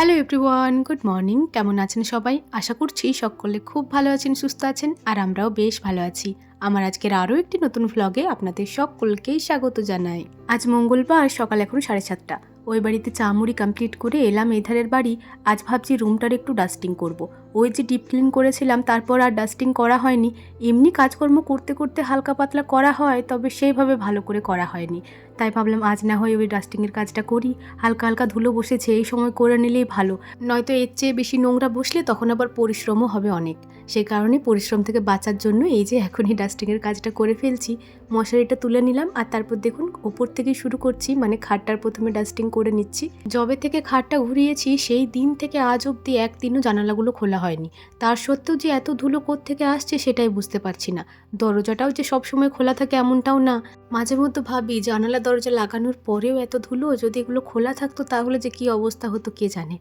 Hello everyone good morning কেমন আছেন সবাই? আশা করছি সকলে খুব ভালো আছেন, সুস্থ আছেন, আর আমরাও বেশ ভালো আছি। আমার আজকের আরও একটি নতুন ভ্লগে আপনাদের সকলকেই স্বাগত জানাই। আজ মঙ্গলবার, সকাল এখন সাড়ে সাতটা। ওই বাড়িতে চামুড়ি কমপ্লিট করে এলাম এধারের বাড়ি। আজ ভাবছি রুমটার একটু ডাস্টিং করব। ওই যে ডিপ ক্লিন করেছিলাম, তারপর আর ডাস্টিং করা হয়নি। এমনি কাজকর্ম করতে করতে হালকা পাতলা করা হয়, তবে সেইভাবে ভালো করে করা হয়নি। তাই ভাবলাম আজ না হয় ওই ডাস্টিংয়ের কাজটা করি। হালকা হালকা ধুলো বসেছে, এই সময় করে নিলেই ভালো। নয়তো এর চেয়ে বেশি নোংরা বসলে তখন আবার পরিশ্রমও হবে অনেক। সেই কারণে পরিশ্রম থেকে বাঁচার জন্য এই যে এখনই ডাস্টিংয়ের কাজটা করে ফেলছি, মশারিটা তুলে নিলাম আর তারপর দেখুন ওপর থেকেই শুরু করছি মানে খাটটার প্রথমে ডাস্টিং করে নিচ্ছি। জবে থেকে খাটটা ঘুরিয়েছি, সেই দিন থেকে আজ অবধি একদিনও জানালাগুলো খোলা হয়নি। তার সত্ত্বেও যে এত ধুলো থেকে আসছে সেটাই বুঝতে পারছি না। দরজাটাও যে সবসময় খোলা থাকে এমনটাও না। মাঝে মধ্যে ভাবি জানালা দরজা লাগানোর পরেও এত ধুলো যদি এগুলো খোলা থাকতো তাহলে যে কি অবস্থা হতো কে জানে।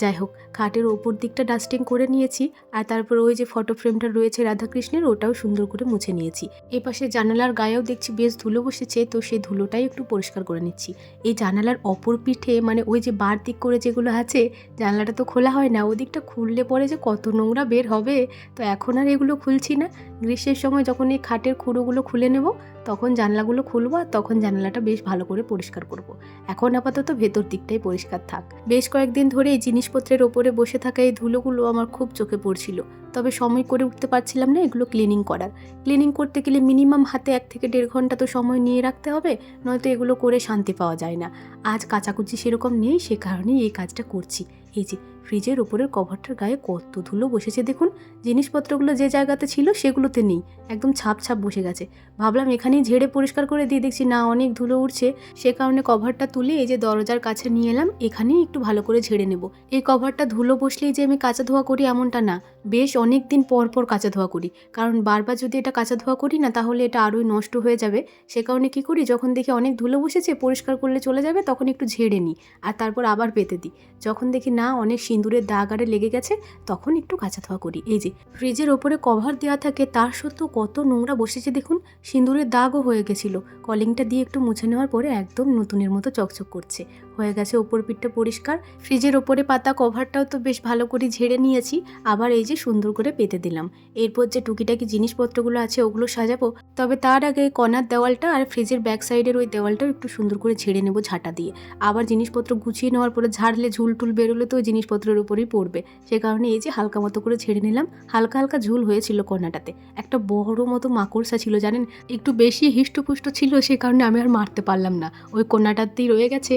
যাই হোক, খাটের ওপর দিকটা ডাস্টিং করে নিয়েছি আর তারপর ওই যে ফটো ফ্রেমটা রয়েছে রাধাকৃষ্ণের ওটাও সুন্দর করে মুছে নিয়েছি। এই পাশে জানালার গায়েও দেখছি বেশ ধুলো বসেছে, তো সেই ধুলোটাই একটু পরিষ্কার করে নিচ্ছি। এই জানালার অপর পিঠে মানে ওই যে বার দিক করে যেগুলো আছে, জানালাটা তো খোলা হয় না, ওদিকটা খুললে পরে যে কত নোংরা বের হবে। তো এখন আর এগুলো খুলছি না। গ্রীষ্মের সময় যখন এই খাটের খুঁড়োগুলো খুলে নেব, তখন জানলাগুলো খুলবো আর তখন জানালাটা বেশ ভালো করে পরিষ্কার করব। এখন আপাতত ভেতর দিকটাই পরিষ্কার থাক। বেশ কয়েকদিন ধরে এই জিনিসপত্রের ওপরে বসে থাকা এই ধুলোগুলো আমার খুব চোখে পড়ছিল। তবে সময় করে উঠতে পারছিলাম না এগুলো ক্লিনিং করার। ক্লিনিং করতে গেলে মিনিমাম হাতে এক থেকে দেড় ঘণ্টা তো সময় নিয়ে রাখতে হবে, নয়তো এগুলো করে শান্তি পাওয়া যায় না। আজ কাচাকুচি সেরকম নেই, সে কারণেই এই কাজটা করছি। এই যে ফ্রিজের ওপরের কভারটার গায়ে কত ধুলো বসেছে দেখুন। জিনিসপত্রগুলো যে জায়গাতে ছিল সেগুলোতে নেই। একদম ছাপ ছাপ বসে গেছে। ভাবলাম এখানেই ঝেড়ে পরিষ্কার করে দিয়ে দেখছি না, অনেক ধুলো উঠছে। সে কারণে কভারটা তুলে এই যে দরজার কাছে নিয়ে এলাম, এখানেই একটু ভালো করে ঝেড়ে নেব। এই কভারটা ধুলো বসলেই যে আমি কাঁচা ধোয়া করি এমনটা না। বেশ অনেক দিন পর পর কাঁচা ধোয়া করি। কারণ বারবার যদি এটা কাঁচা ধোয়া করি না, তাহলে এটা আরোই নষ্ট হয়ে যাবে। সে কারণে কী করি, যখন দেখি অনেক ধুলো বসেছে, পরিষ্কার করলে চলে যাবে, তখন একটু ঝেড়ে নিই। আর তারপর আবার পেতে দিই। যখন দেখি না, অনেক সিঁদুরের দাগ আরে লেগে গেছে, তখন একটু কাঁচা ধোয়া করি। এই যে, ফ্রিজের ওপরে কভার দেওয়া থাকে, তার সত্ত্বেও কত নোংরা বসেছে দেখুন, সিঁদুরের দাগও হয়ে গেছিল। কলিংটা দিয়ে একটু মুছে নেওয়ার পরে একদম নতুনের মতো চকচক করছে। হয়ে গেছে ওপর পিঠটা পরিষ্কার। ফ্রিজের ওপরে পাতা কভারটাও তো বেশ ভালো করে ঝেড়ে নিয়েছি। আবার এই যে সুন্দর করে পেতে দিলাম। এরপর যে টুকিটাকি জিনিসপত্রগুলো আছে ওগুলো সাজাবো। তবে তার আগে কনার দেওয়ালটা আর ফ্রিজের ব্যাক সাইডের ওই দেওয়ালটাও একটু সুন্দর করে ঝেড়ে নেব ঝাঁটা দিয়ে। আবার জিনিসপত্র গুছিয়ে নেওয়ার পরে ঝাড়লে ঝুল টুল বেরোলে তো ওই জিনিসপত্রের উপরেই পড়বে। সে কারণে এই যে হালকা মতো করে ঝেড়ে নিলাম। হালকা হালকা ঝুল হয়েছিল কর্নাটাতে একটা বড় মতো মাকড়সা ছিল, জানেন? একটু বেশি হিষ্টপুষ্ট ছিল সে কারণে আমি আর মারতে পারলাম না। ওই কন্যাটাতেই রয়ে গেছে।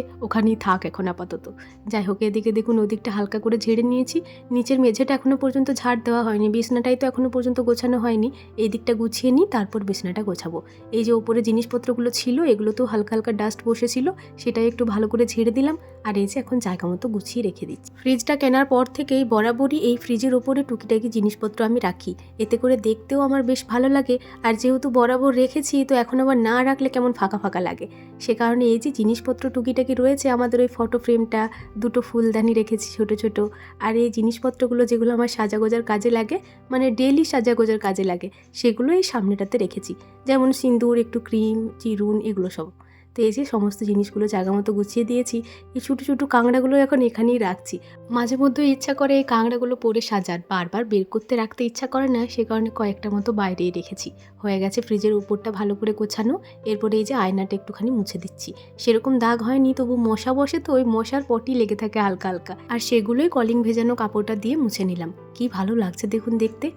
ওখানেই থাক এখন আপাতত। যাই হোক, এদিকে দেখুন ওদিকটা হালকা করে ঝেড়ে নিয়েছি। নিচের মেঝেটা এখনও পর্যন্ত ঝাড় দেওয়া হয়নি, বিছনাটাই তো এখনও পর্যন্ত গোছানো হয়নি। এই দিকটা গুছিয়ে নিই, তারপর বিছনাটা গোছাবো। এই যে ওপরে জিনিসপত্রগুলো ছিল, এগুলো তো হালকা হালকা ডাস্ট বসেছিল, সেটাই একটু ভালো করে ঝেড়ে দিলাম। আর এই যে এখন জায়গা মতো গুছিয়ে রেখে দিচ্ছি। ফ্রিজটা কেনার পর থেকেই বরাবরই এই ফ্রিজের ওপরে টুকিটাকি জিনিসপত্র আমি রাখি। এতে করে দেখতেও আমার বেশ ভালো লাগে। আর যেহেতু বরাবর রেখেছি, তো এখন আবার না রাখলে কেমন ফাঁকা ফাঁকা লাগে। সে কারণে এই যে জিনিসপত্র টুকিটাকি রয়েছে আমাদের ওই ফটো ফ্রেমটা দুটো ফুলদানি রেখেছি ছোট ছোট। আর এই জিনিসপত্রগুলো যেগুলো আমার সাজাগোজার কাজে লাগে মানে ডেলি সাজাগোজার কাজে লাগে, সেগুলো এই সামনেটাতে রেখেছি। যেমন সিঁদুর, একটু ক্রিম চিরুন, এগুলো সব। তো এই যে সমস্ত জিনিসগুলো জায়গা মতো গুছিয়ে দিয়েছি। এই ছোটো ছোটো কাঁকড়াগুলো এখন এখানেই রাখছি। মাঝে মধ্যে ইচ্ছা করে এই কাঁকড়াগুলো পরে সাজার, বারবার বের করতে রাখতে ইচ্ছা করে না, সে কারণে কয়েকটা মতো বাইরেই রেখেছি। হয়ে গেছে ফ্রিজের উপরটা ভালো করে গোছানো, এরপরে এই যে আয়নাটা একটুখানি মুছে দিচ্ছি। সেরকম দাগ হয়নি, তবু মশা বসে তো ওই মশার পটি লেগে থাকে হালকা হালকা। আর সেগুলোই কলিং ভেজানো কাপড়টা দিয়ে মুছে নিলাম। কি ভালো লাগছে দেখুন দেখতে।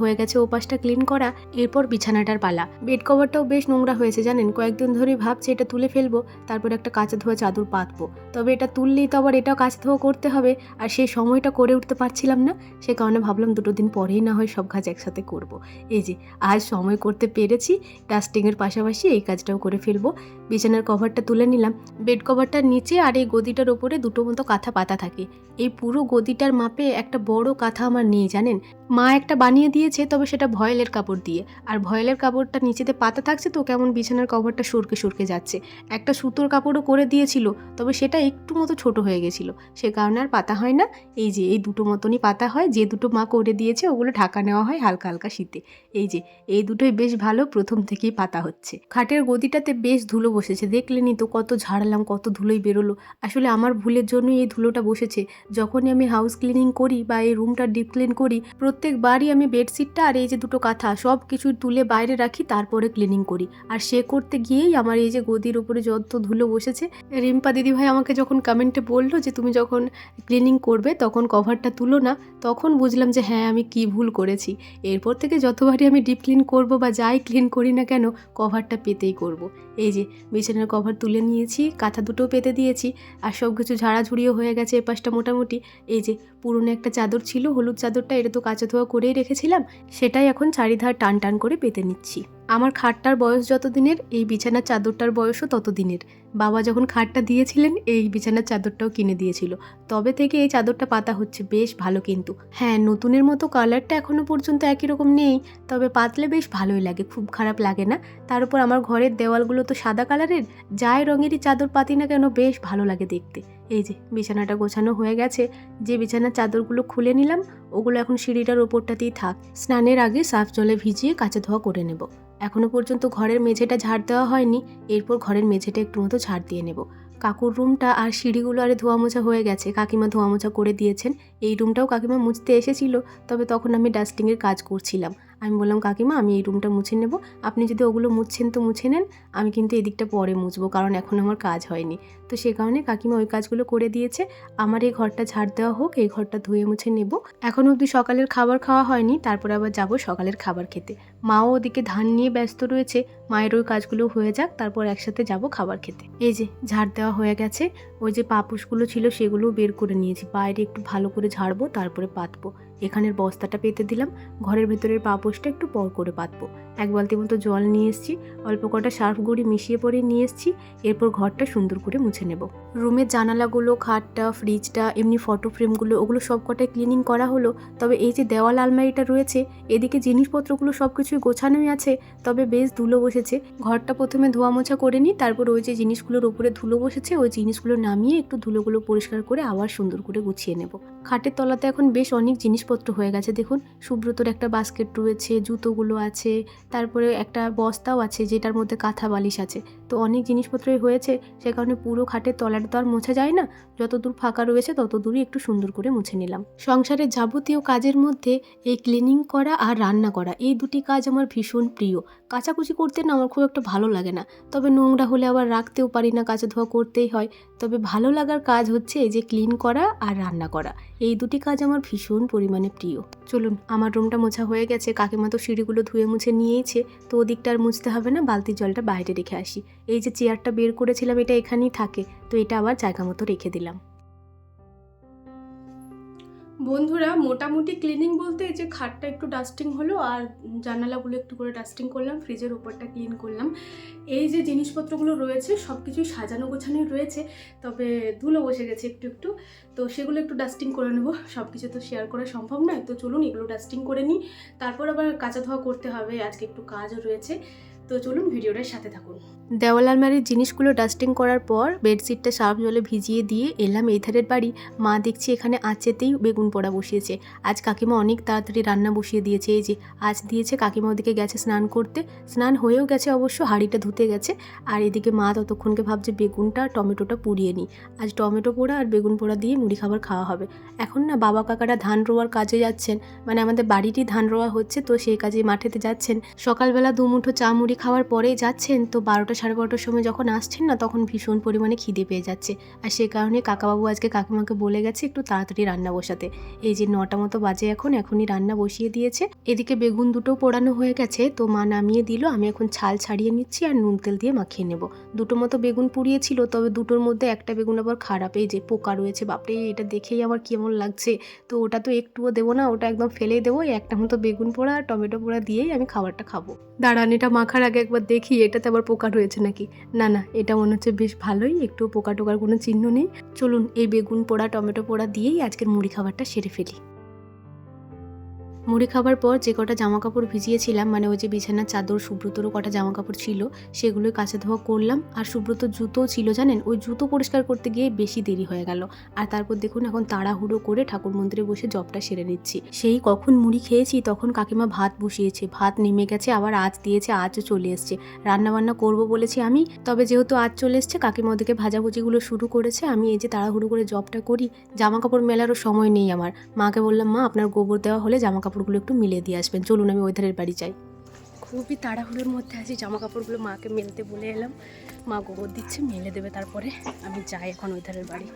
হয়ে গেছে ওপাশটা ক্লিন করা, এরপর বিছানাটার পালা। বেড কভারটাও বেশ নোংরা হয়েছে জানেন, কয়েকদিন ধরেই ভাবছি এটা তুলে ফেলব, তারপর একটা কাঁচা ধোয়া চাদর পাতবো। তবে এটা তুললেই তো আবার এটাও কাঁচা ধোয়া করতে হবে, আর সেই সময়টা করে উঠতে পারছিলাম না, সে কারণে ভাবলাম দুটো দিন পরেই না হয় সব কাজ একসাথে করব। এই যে, আজ সময় করতে পেরেছি ডাস্টিংয়ের পাশাপাশি এই কাজটাও করে ফেলব। বিছানার কভারটা তুলে নিলাম বেড কভারটার নিচে আর এই গদিটার ওপরে দুটো মতো কাঁথা পাতা থাকে। এই পুরো গদিটার মাপে একটা বড় কাঁথা আমার নেই জানেন, মা একটা বানিয়ে দিয়ে দিয়েছে, তবে সেটা ভয়েলের কাপড় দিয়ে। আর ভয়েলের কাপড়টা নিচেতে পাতা থাকছে তো, কেমন বিছানার কভারটা সরকে সরকে যাচ্ছে। একটা সুতোর কাপড়ও করে দিয়েছিল, তবে সেটা একটু মতো ছোট হয়ে গেছিল। সে কারণে আর পাতা হয় না। এই যে, এই দুটো মতনই পাতা হয়, যে দুটো মা করে দিয়েছে, ওগুলো ঢাকা নেওয়া হয় হালকা হালকা শীতে। এই যে, এই দুটোই বেশ ভালো প্রথম থেকেই পাতা হচ্ছে। খাটের গদিটাতে বেশ ধুলো বসেছে দেখলেনি তো কত ঝাড়লাম, কত ধুলোই বেরোলো। আসলে আমার ভুলের জন্যই এই ধুলোটা বসেছে। যখনই আমি হাউস ক্লিনিং করি বা এই রুমটা ডিপ ক্লিন করি, প্রত্যেকবারই আমি বেডশিটটা আর এই যে দুটো কাঁথা, সব কিছু তুলে বাইরে রাখি, তারপরে ক্লিনিং করি। আর সে করতে গিয়েই আমার এই যে গদির উপরে যত ধুলো বসেছে, রিম্পা দিদিভাই আমাকে যখন কমেন্টে বলল যে, তুমি যখন ক্লিনিং করবে, তখন কভারটা তুলো না, তখন বুঝলাম যে হ্যাঁ আমি কি ভুল করেছি। এরপর থেকে যতবারই আমি ডিপ ক্লিন করব বা যাই ক্লিন করি না কেন কভারটা পেতেই করব। এই যে, বিছানার কভার তুলে নিয়েছি, কাঁথা দুটোও পেতে দিয়েছি, আর সব কিছু ঝাড়াঝুড়িও হয়ে গেছে এ পাশটা মোটামুটি। এই যে, পুরনো একটা চাদর ছিল, হলুদ চাদরটা, এটা তো কাঁচা ধোয়া করেই রেখেছিলাম সেটাই এখন চারিধার টান টান করে পেতে নিচ্ছি। আমার খাটটার বয়স যত দিনের এই বিছানার চাদরটার বয়সও তত দিনের বাবা যখন খাটটা দিয়েছিলেন, এই বিছানার চাদরটাও কিনে দিয়েছিল। তবে থেকে এই চাদরটা পাতা হচ্ছে বেশ ভালো কিন্তু। হ্যাঁ নতুনের মতো কালারটা এখনও পর্যন্ত একই রকম নেই, তবে পাতলে বেশ ভালোই লাগে, খুব খারাপ লাগে না। তার উপর আমার ঘরের দেওয়ালগুলো তো সাদা কালারের, যাই রঙেরই চাদর পাতি না কেন বেশ ভালো লাগে দেখতে। এই যে, বিছানাটা গোছানো হয়ে গেছে, যে বিছানার চাদরগুলো খুলে নিলাম, ওগুলো এখন সিঁড়িটার ওপরটাতেই থাক। স্নানের আগে সাফ জলে ভিজিয়ে কাঁচা ধোয়া করে নেব। এখনও পর্যন্ত ঘরের মেঝেটা ঝাড় দেওয়া হয়নি, এরপর ঘরের মেঝেটা একটু মতো ঝাড় দিয়ে নেব। কাকুর রুমটা আর সিঁড়িগুলো আরে ধোয়া মোছা হয়ে গেছে, কাকিমা ধোয়া মোছা করে দিয়েছেন। এই রুমটাও কাকিমা মুছতে এসেছিল, তবে তখন আমি ডাস্টিংয়ের কাজ করছিলাম। আমি বললাম, কাকিমা, আমি এই রুমটা মুছে নেব। আপনি যদি ওগুলো মুছছেন তো মুছে নেন। আমি কিন্তু এদিকটা পরে মুছবো, কারণ এখন আমার কাজ হয়নি। তো সে কারণে কাকিমা ওই কাজগুলো করে দিয়েছে। আমার এই ঘরটা ঝাড় দেওয়া হোক, এই ঘরটা ধুয়ে মুছে নেব। এখন অবধি সকালের খাবার খাওয়া হয়নি, তারপরে আবার যাব সকালের খাবার খেতে। মাও ওদিকে ধান নিয়ে ব্যস্ত রয়েছে, মায়ের ওই কাজগুলো হয়ে যাক, তারপর একসাথে যাব খাবার খেতে। এই যে, ঝাড় দেওয়া হয়ে গেছে। ওই যে পাপুসগুলো ছিল, সেগুলোও বের করে নিয়েছি। বাইরে একটু ভালো করে ঝাড়বো, তারপরে পাতবো। এখানের বস্তাটা পেতে দিলাম। ঘরের ভেতরের পাপোশটা একটু পর করে পাতবো এক বালতি মতো জল নিয়ে এসেছি, অল্প কটা সার্ফ গুঁড়ি মিশিয়ে পরে নিয়ে এসেছি, এরপর ঘরটা সুন্দর করে মুছে নেব। রুমের জানালাগুলো, খাটটা, ফ্রিজটা, এমনি ফটো ফ্রেমগুলো, ওগুলো সব কটাই ক্লিনিং করা হলো। তবে এই যে দেওয়াল আলমারিটা রয়েছে, এদিকে জিনিসপত্রগুলো সব কিছুই গোছানোই আছে, তবে বেশ ধুলো বসেছে। ঘরটা প্রথমে ধোয়া মোছা করে নিই, তারপর ওই যে জিনিসগুলোর উপরে ধুলো বসেছে, ওই জিনিসগুলো নামিয়ে একটু ধুলোগুলো পরিষ্কার করে আবার সুন্দর করে গুছিয়ে নেব। খাটের তলাতে এখন বেশ অনেক জিনিসপত্র হয়ে গেছে। দেখুন, সুব্রতর একটা বাস্কেট রয়েছে, জুতোগুলো আছে, তারপরে একটা বস্তাও আছে যেটার মধ্যে কাঁথা বালিশ আছে। তো অনেক জিনিসপত্রই হয়েছে, সে কারণে পুরো খাটের তলাটা তো আর মোছা যায় না। যত দূর ফাঁকা রয়েছে, তত দূরই একটু সুন্দর করে মুছে নিলাম। সংসারের যাবতীয় কাজের মধ্যে এই ক্লিনিং করা আর রান্না করা, এই দুটি কাজ আমার ভীষণ প্রিয়। কাচাকুচি করতে না আমার খুব একটা ভালো লাগে না। তবে নোংরা হলে আবার রাখতেও পারি না কাচা ধোয়া করতেই হয়। তবে ভালো লাগার কাজ হচ্ছে এই যে ক্লিন করা আর রান্না করা। এই দুটি কাজ আমার ভীষণ পরিমাণে প্রিয়। চলুন, আমার রুমটা মোছা হয়ে গেছে। কাকিমা তো সিঁড়িগুলো ধুয়ে মুছে নিয়েছে। তো ওদিকটা আর মুছতে হবে না বালতির জলটা বাইরে রেখে আসি। এই যে চেয়ারটা বের করেছিলাম, এটা এখানেই থাকে। তো এটা আবার জায়গা মতো রেখে দিলাম। বন্ধুরা, মোটামুটি ক্লিনিং বলতে এই যে খাটটা একটু ডাস্টিং হলো, আর জানালাগুলো একটু করে ডাস্টিং করলাম ফ্রিজের ওপরটা ক্লিন করলাম। এই যে জিনিসপত্রগুলো রয়েছে সব কিছুই সাজানো গোছানোই রয়েছে, তবে ধুলো বসে গেছে একটু একটু। তো সেগুলো একটু ডাস্টিং করে নেব। সব কিছু তো শেয়ার করা সম্ভব নয়, তো চলুন এগুলো ডাস্টিং করে নিই। তারপর আবার কাঁচা ধোয়া করতে হবে, আজকে একটু কাজও রয়েছে। তো চলুন ভিডিওটার সাথে থাকুন। দেওয়াল আলমারির জিনিসগুলো ডাস্টিং করার পর বেডশিটটা সার্ফ জলে ভিজিয়ে দিয়ে এলাম এই ধারের বাড়ি। মা দেখছি এখানে আঁচেতেই বেগুন পোড়া বসিয়েছে। আজ কাকিমা অনেক তাড়াতাড়ি রান্না বসিয়ে দিয়েছে। এই যে আজ দিয়েছে কাকিমা ওদিকে গেছে স্নান করতে। স্নান হয়েও গেছে অবশ্য, হাঁড়িটা ধুতে গেছে। আর এদিকে মা ততক্ষণকে ভাবছে বেগুনটা, টমেটোটা পুড়িয়ে নিই। আজ টমেটো পোড়া আর বেগুন পোড়া দিয়ে মুড়ি খাবার খাওয়া হবে। এখন না বাবা কাকারা ধান রোয়ার কাজে যাচ্ছেন। মানে আমাদের বাড়িটি ধান রোয়া হচ্ছে, তো সেই কাজে মাঠেতে যাচ্ছেন। সকালবেলা দুমুঠো চা মুড়ি খাওয়ার পরেই যাচ্ছেন, তো বারোটা সাড়ে বারোটার সময় যখন আসছেন না, তখন ভীষণ পরিমাণে খিদে পেয়ে যাচ্ছে। আর সে কারণে কাকাবাবু আজকে কাকিমাকে বলে গেছে একটু তাড়াতাড়ি রান্না বসাতে। এই যে নটা মতো বাজে এখন, এখনই রান্না বসিয়ে দিয়েছে। এদিকে বেগুন দুটো পোড়ানো হয়ে গেছে, তো মা নামিয়ে দিল। আমি এখন ছাল ছাড়িয়ে নিচ্ছি আর নুন তেল দিয়ে মাখিয়ে নেব। দুটো মতো বেগুন পুড়িয়েছিল, তবে দুটোর মধ্যে একটা বেগুন আবার খারাপ। এই যে পোকা রয়েছে, বাপরে, এটা দেখেই আমার কেমন লাগছে। তো ওটা তো একটুও দেবো না, ওটা একদম ফেলেই দেবো। একটা মতো বেগুন পোড়া আর টমেটো পোড়া দিয়েই আমি খাবারটা খাব। দাঁড়ান, এটা মাখার আগে একবার দেখি, এটাতে আবার পোকা রয়েছে নাকি? না না, এটা মনে হচ্ছে বেশ ভালোই, একটু পোকা টোকার কোনো চিহ্ন নেই। চলুন, এই বেগুন পোড়া, টমেটো পোড়া দিয়েই আজকের মুড়ি খাবারটা সেরে ফেলি। মুড়ি খাবার পর যে কটা জামা কাপড় ভিজিয়েছিলাম মানে ওই যে বিছানার চাদর সুব্রতরও কটা জামা কাপড় ছিল, সেগুলোই কাছে ধোয়া করলাম। আর সুব্রত জুতো ছিল, জানেন? ওই জুতো পরিষ্কার করতে গিয়ে বেশি দেরি হয়ে গেল। আর তারপর দেখুন, এখন তাড়াহুড়ো করে ঠাকুর মন্দিরে বসে জবটা সেরে নিচ্ছি। সেই কখন মুড়ি খেয়েছি, তখন কাকিমা ভাত বসিয়েছে। ভাত নেমে গেছে, আবার আজ দিয়েছে আজও চলে এসছে। রান্না বান্না করব বলেছি আমি, তবে যেহেতু আজ চলে এসছে, কাকিমা ওদিকে ভাজাভুজিগুলো শুরু করেছে। আমি এই যে তাড়াহুড়ো করে জবটা করি জামা কাপড় মেলারও সময় নেই আমার। মাকে বললাম, মা, আপনার গোবর দেওয়া হলে জামা কাপড়গুলো একটু মিলিয়ে দিয়ে আসবেন। চলুন আমি ওই ধারের বাড়ি যাই। খুবই তাড়াহুড়োর মধ্যে আছি জামা কাপড়গুলো মাকে মেলতে বলে এলাম। মা গোবর দিচ্ছে মেলে দেবে তারপরে আমি যাই এখন ওই ধারের বাড়ি।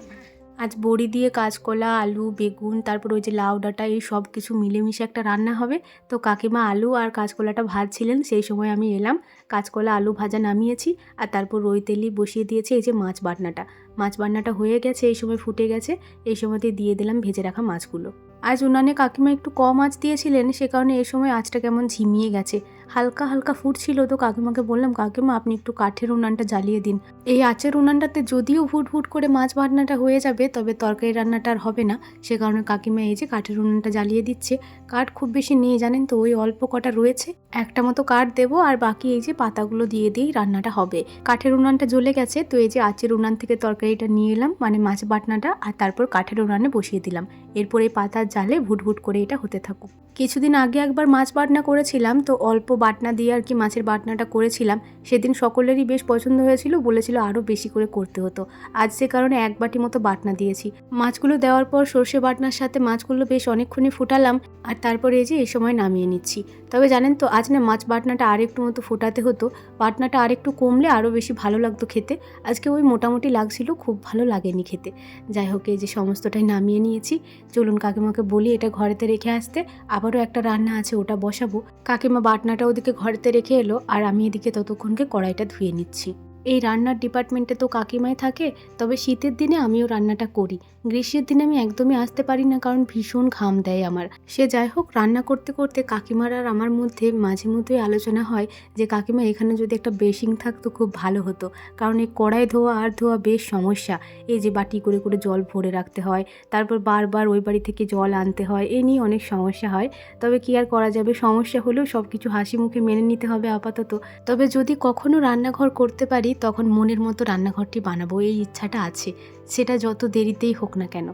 আজ বড়ি দিয়ে কাঁচকলা আলু বেগুন তারপর ওই যে লাউ ডাঁটা এই সব কিছু মিলেমিশে একটা রান্না হবে। তো কাকিমা আলু আর কাঁচকলাটা ভাজছিলেন সেই সময় আমি এলাম। কাঁচকলা আলু ভাজা নামিয়েছি আর তারপর রই তেলি বসিয়ে দিয়েছি এই যে মাছ বাটনাটা। মাছ বাটনাটা হয়ে গেছে এই সময় ফুটে গেছে এই সময়তে দিয়ে দিলাম ভেজে রাখা মাছগুলো। আজ উনানে কাকিমা একটু কম আঁচ দিয়েছিলেন, সে কারণে এই সময় আঁচটা কেমন ঝিমিয়ে গেছে। হালকা হালকা ফুটছিল তো কাকিমাকে বললাম, কাকিমা, আপনি একটু কাঠের উনানটা জ্বালিয়ে দিন। এই আঁচের উনানটাতে যদিও ফুট ফুট করে মাছ ভাটনাটা হয়ে যাবে, তবে তরকারি রান্নাটা আর হবে না। সে কারণে কাকিমা এই যে কাঠের উনানটা জ্বালিয়ে দিচ্ছে। কাঠ খুব বেশি নেই, জানেন তো, ওই অল্প কটা রয়েছে। একটা মতো কাঠ দেবো, আর বাকি এই যে পাতাগুলো দিয়ে দিয়েই রান্নাটা হবে। কাঠের উনানটা জ্বলে গেছে, তো এই যে আঁচের উনান থেকে তরকারিটা নিয়ে এলাম মানে মাছ বাটনাটা আর তারপর কাঠের উনানে বসিয়ে দিলাম। এরপর পাতার জালে ভুট ভুট করে এটা হতে থাকুক। কিছুদিন আগে একবার মাছ বাটনা করেছিলাম, তো অল্প বাটনা দিয়ে আর কি মাছের বাটনাটা করেছিলাম। সেদিন সকলেরই বেশ পছন্দ হয়েছিল, বলেছিল আরও বেশি করে করতে হতো। আজ সে কারণে এক বাটি মতো বাটনা দিয়েছি। মাছগুলো দেওয়ার পর সর্ষে বাটনার সাথে মাছগুলো বেশ অনেকক্ষণই ফুটালাম আর তারপরে এই যে এই সময় নামিয়ে নিচ্ছি। তবে জানেন তো, আজ না মাছ বাটনাটা আরেকটু মতো ফোটাতে হতো, বাটনাটা আরেকটু কমলে আরও বেশি ভালো লাগতো খেতে। আজকে ওই মোটামুটি লাগছিল, খুব ভালো লাগেনি খেতে। যাই হোক, এই যে সমস্তটাই নামিয়ে নিয়েছি। চলুন কাকিমাকে বলি এটা ঘরেতে রেখে আসতে। আবারও একটা রান্না আছে, ওটা বসাবো। কাকিমা বাটনাটা ওদিকে ঘরেতে রেখে এলো, আর আমি এদিকে ততক্ষণকে কড়াইটা ধুয়ে নিচ্ছি। এই রান্নার ডিপার্টমেন্টে তো কাকিমাই থাকে, তবে শীতের দিনে আমিও রান্নাটা করি। গ্রীষ্মের দিনে আমি একদমই আসতে পারি না, কারণ ভীষণ ঘাম দেয় আমার। সে যাই হোক, রান্না করতে করতে কাকিমার আর আমার মধ্যে মাঝে মধ্যেই আলোচনা হয় যে, কাকিমা, এখানে যদি একটা বেসিং থাকতো খুব ভালো হতো, কারণ এই কড়াই ধোয়া আর ধোয়া বেশ সমস্যা। এই যে বাটি করে করে জল ভরে রাখতে হয়, তারপর বারবার ওই বাড়ি থেকে জল আনতে হয়, এ নিয়ে অনেক সমস্যা হয়। তবে কি আর করা যাবে? সমস্যা হলেও সব কিছু হাসি মুখে মেনে নিতে হবে আপাতত। তবে যদি কখনও রান্নাঘর করতে পারি তখন মনের মতো রান্নাঘরটি বানাবো এই ইচ্ছাটা আছে। সেটা যত দেরিতেই হোক না কেন।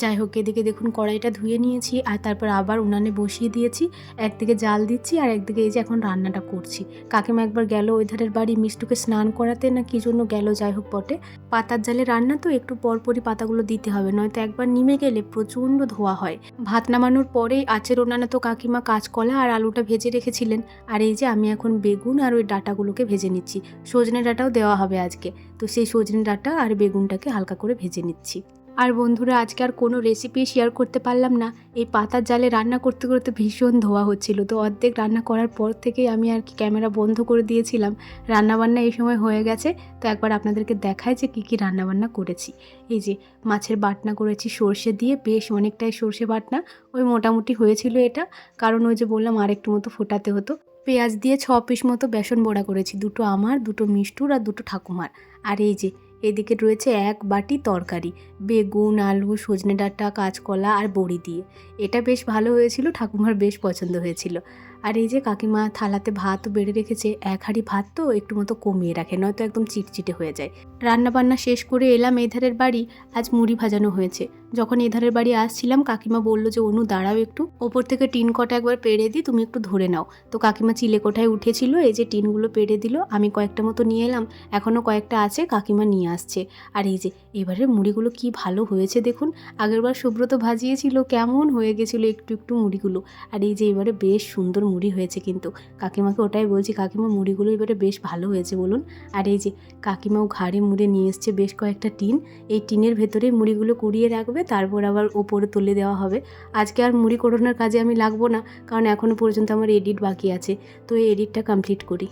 যাই হোক, এদিকে দেখুন কড়াইটা ধুয়ে নিয়েছি আর তারপর আবার উনানে বসিয়ে দিয়েছি। একদিকে জাল দিচ্ছি আর একদিকে এই যে এখন রান্নাটা করছি। কাকিমা একবার গেল ওই ধারের বাড়ি মিষ্টুকে স্নান করাতে না কি জন্য গেল যাই হোক বটে। পাতার জালে রান্না তো একটু পরপরই পাতাগুলো দিতে হবে, নয়তো একবার নিমে গেলে প্রচণ্ড ধোয়া হয়। ভাত নামানোর পরেই আচের ওনানা তো কাকিমা কাঁচকলা আর আলুটা ভেজে রেখেছিলেন। আর এই যে আমি এখন বেগুন আর ওই ডাটাগুলোকে ভেজে নিচ্ছি। সজনে ডাটাও দেওয়া হবে আজকে। তো সেই সজনে ডাটা আর বেগুনটাকে হালকা করে ভেজে নিচ্ছি। আর বন্ধুরা, আজকে আর কোনো রেসিপি শেয়ার করতে পারলাম না। এই পাতার জালে রান্না করতে করতে ভীষণ ধোয়া হচ্ছিল। তো অর্ধেক রান্না করার পর থেকেই আমি আর কি ক্যামেরা বন্ধ করে দিয়েছিলাম। রান্নাবান্না এই সময় হয়ে গেছে। তো একবার আপনাদেরকে দেখায় যে কী কী রান্নাবান্না করেছি। এই যে মাছের বাটনা করেছি সর্ষে দিয়ে, বেশ অনেকটাই সর্ষে বাটনা। ওই মোটামুটি হয়েছিল এটা। কারণ ওই যে বললাম আর একটু মতো ফোটাতে হতো। পেঁয়াজ দিয়ে ছ পিস মতো বেসন বড়া করেছি। দুটো আমার, দুটো মিষ্টুর আর দুটো ঠাকুমার। আর এই যে এদিকে রয়েছে এক বাটি তরকারি, বেগুন, আলু, সজনে ডাঁটা, কাঁচকলা আর বড়ি দিয়ে। এটা বেশ ভালো হয়েছিল, ঠাকুমার বেশ পছন্দ হয়েছিল। আর এই যে কাকিমা থালাতে ভাতও বেড়ে রেখেছে, এক হাঁড়ি ভাত তো একটু মতো কমিয়ে রাখে, নয়তো একদম চিটচিটে হয়ে যায়। রান্নাবান্না শেষ করে এলাম এধারের বাড়ি, আজ মুড়ি ভাজানো হয়েছে। যখন এধারের বাড়ি আসছিলাম, কাকিমা বলল যে, অনু, দাঁড়াও একটু। ওপর থেকে টিন কটা একবার পেড়ে দিই তুমি একটু ধরে নাও। তো কাকিমা চিলে কোঠায় উঠেছিল, এই যে টিনগুলো পেড়ে দিল, আমি কয়েকটা মতো নিয়ে এলাম, এখনও কয়েকটা আছে, কাকিমা নিয়ে আসছে। আর এই যে, এবারের মুড়িগুলো কি ভালো হয়েছে দেখুন। আগেরবার সুব্রত ভাজিয়েছিল, কেমন হয়ে গেছিল একটু একটু মুড়িগুলো। আর এই যে, এবারে বেশ সুন্দর মুড়ি হয়েছে কিন্তু। কাকিমাকে ওটাই বলছি, কাকিমা, মুড়িগুলো এবারে বেশ ভালো হয়েছে বলুন। আর এই যে, কাকিমাও ঘাড়ে মুড়ে নিয়ে এসছে বেশ কয়েকটা টিন। এই টিনের ভেতরে মুড়িগুলো কুড়িয়ে রাখবে তারপর আবার ওপরে তুলে দেওয়া হবে। আজকে আর মুড়ি করোনার কাজে আমি লাগবো না, কারণ এখনও পর্যন্ত আমার এডিট বাকি আছে। তো এই এডিটটা কমপ্লিট করি।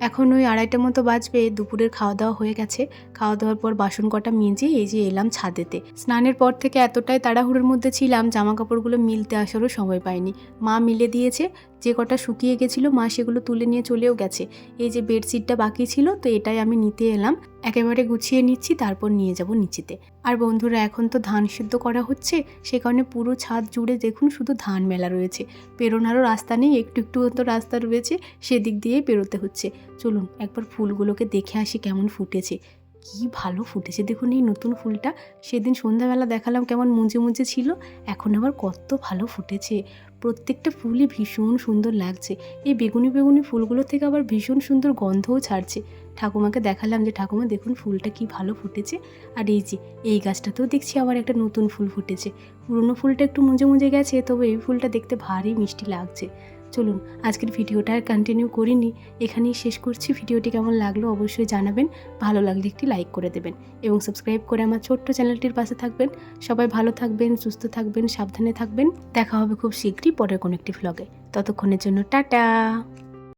এখন ওই আড়াইটা মতো বাজবে, দুপুরের খাওয়া দাওয়া হয়ে গেছে। খাওয়া দাওয়ার পর বাসন কটা মেজে এই যে এলাম ছাদেতে। স্নানের পর থেকে এতটাই তাড়াহুড়োর মধ্যে ছিলাম জামা কাপড়গুলো মিলতে আসারও সময় পাইনি। মা মিলে দিয়েছে যে কটা শুকিয়ে গেছিল, মা সেগুলো তুলে নিয়ে চলেও গেছে। এই যে বেডশিটটা বাকি ছিল, তো এটাই আমি নিতে এলাম। একেবারে গুছিয়ে নিচ্ছি, তারপর নিয়ে যাব নিচেতে। আর বন্ধুরা, এখন তো ধান সিদ্ধ করা হচ্ছে, সে কারণে পুরো ছাদ জুড়ে দেখুন শুধু ধান মেলা রয়েছে। পেরোনারও রাস্তা নেই, একটু একটু তো রাস্তা রয়েছে, সেদিক দিয়েই পেরোতে হচ্ছে। চলুন, একবার ফুলগুলোকে দেখে আসি কেমন ফুটেছে। কি ভালো ফুটেছে। দেখুন এই নতুন ফুলটা। সেদিন সন্ধ্যাবেলা দেখালাম কেমন মুজে মুজে ছিল। এখন আবার কত ভালো ফুটেছে। প্রত্যেকটা ফুলই ভীষণ সুন্দর লাগছে। এই বেগুনি বেগুনি ফুলগুলো থেকে আবার ভীষণ সুন্দর গন্ধও ছাড়ছে। ঠাকুমাকে দেখালাম যে, ঠাকুমা, দেখুন ফুলটা কি ভালো ফুটেছে। আর এই যে, এই গাছটাতেও দেখছি আবার একটা নতুন ফুল ফুটেছে। পুরনো ফুলটা একটু মুজে মুজে গেছে, তবে এই ফুলটা দেখতে ভারী মিষ্টি লাগছে। চলুন আজকের ভিডিওটা আর কন্টিনিউ করিনি, এখানেই শেষ করছি। ভিডিওটি কেমন লাগল অবশ্যই জানাবেন, ভালো লাগলে একটি লাইক করে দেবেন এবং সাবস্ক্রাইব করে আমার ছোট্ট চ্যানেলটির পাশে থাকবেন। সবাই ভালো থাকবেন, সুস্থ থাকবেন, সাবধানে থাকবেন। দেখা হবে খুব শীঘ্রই পরের কোনো একটি ভ্লগে ততক্ষণের জন্য টাটা!